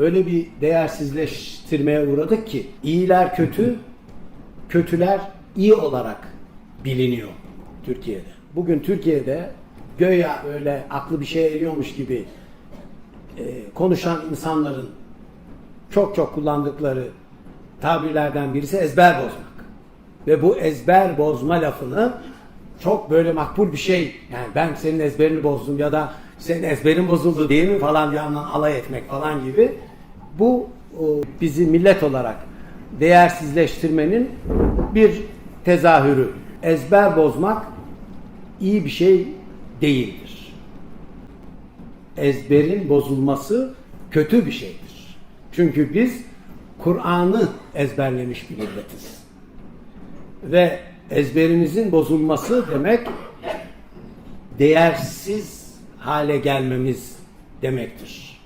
öyle bir değersizleştirmeye uğradık ki iyiler kötü, kötüler iyi olarak biliniyor Türkiye'de. Bugün Türkiye'de göya böyle aklı bir şey eriyormuş gibi e, konuşan insanların çok çok kullandıkları tabirlerden birisi ezber bozmak. Ve bu ezber bozma lafını çok böyle makbul bir şey. Yani ben senin ezberini bozdum ya da senin ezberin bozuldu değil mi falan bir yandan alay etmek falan gibi. Bu o, bizi millet olarak değersizleştirmenin bir tezahürü. Ezber bozmak iyi bir şey değildir. Ezberin bozulması kötü bir şeydir. Çünkü biz Kur'an'ı ezberlemiş bir milletiz. Ve ezberimizin bozulması demek değersiz hale gelmemiz demektir.